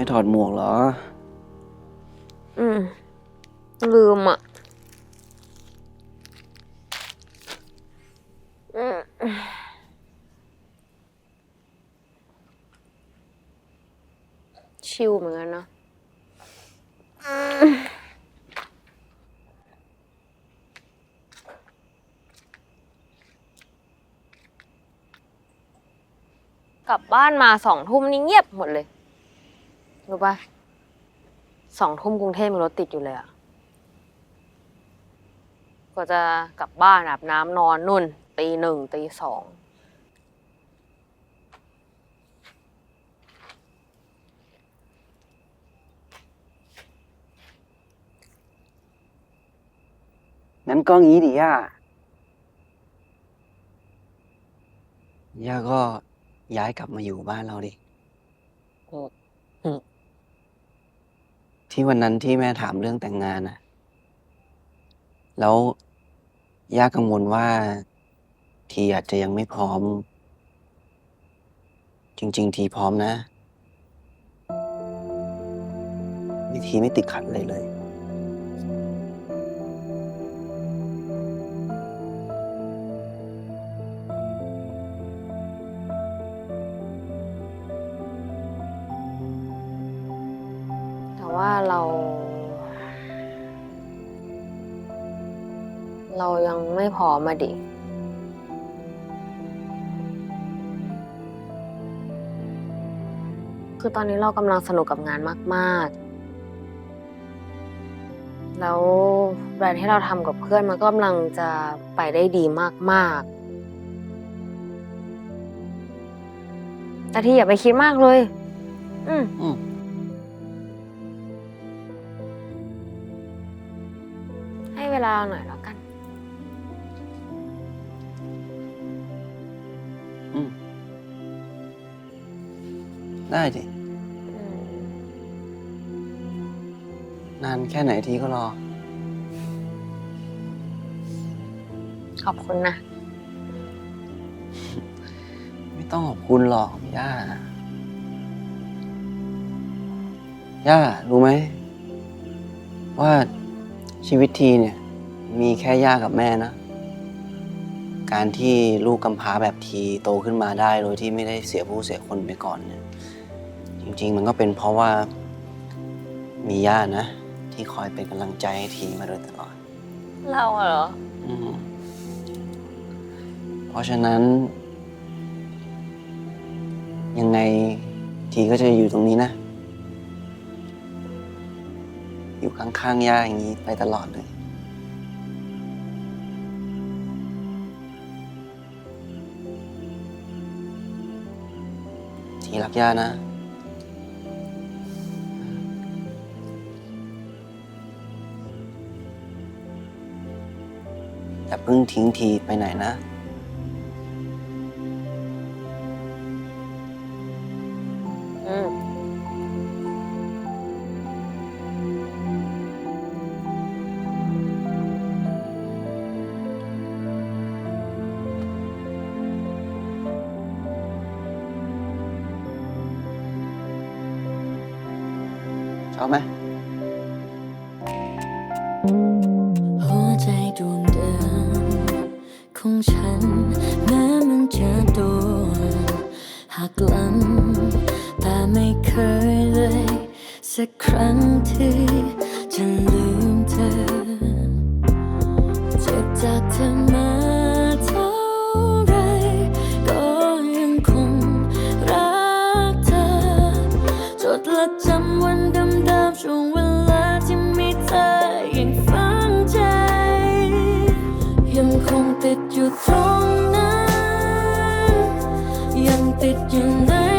ไม่ถอดหมวกเหรอ อืม ลืมอะชิลเหมือนกันเนอะกลับบ้านมาสองทุ่มนี่เงียบหมดเลย รู้ปะสองทุ่มกรุงเทพมีรถติดอยู่เลยอะกว่าจะกลับบ้านอาบน้ำนอนนุ่น ตีหนึ่งตีสองงั้นก็งี้ดิย่า ย่าก็ย้ายกลับมาอยู่บ้านเราดิ ที่วันนั้นที่แม่ถามเรื่องแต่งงานน่ะแล้วย่ากังวลว่า ทีอาจจะยังไม่พร้อม จริง ๆ ทีพร้อมนะนี่ทีไม่ติดขัดเลยเลย ว่าเรา เรายังไม่พร้อมมาดิ คือตอนนี้เรากำลังสนุกกับงานมาก ๆ แล้วแบรนด์ที่เราทำกับเพื่อนมันก็กำลังจะไปได้ดีมาก ๆแต่ที่อย่าไปคิดมากเลย อืม อืม เวลาหน่อยแล้วกันได้ดิ อืมนานแค่ไหนทีก็รอ ขอบคุณนะ ไม่ต้องขอบคุณหรอกย่า ย่า รู้ไหม ว่าชีวิตทีเนี่ย มีแค่ย่ากับแม่นะ การที่ลูกกำพร้าแบบทีโตขึ้นมาได้โดยที่ไม่ได้เสียผู้เสียคนไปก่อนเนี่ยจริงๆ มันก็เป็นเพราะว่า มีย่านะ ที่คอยเป็นกำลังใจให้ทีมาโดยตลอดเราอะเหรอ อืมเพราะฉะนั้น ยังไงทีก็จะอยู่ตรงนี้นะ อยู่ข้างๆย่าอย่างนี้ไปตลอดเลย ทีรักย่านะ อย่าเพิ่งทิ้งทีไปไหนนะ ชอบไหมหัวใจดวงเดิมของฉัน แม้มันจะโดนหักหลังแต่ไม่เคยเลย สักครั้งที่จะลืมเธอเจ็บจากเธอมาเท่าไร ก็ยังคงรักเธอ จดและจำ ช่วงเวลาที่มีเธอยังฝังใจ ยังคงติดอยู่ตรงนั้น ยังติดอยู่ใน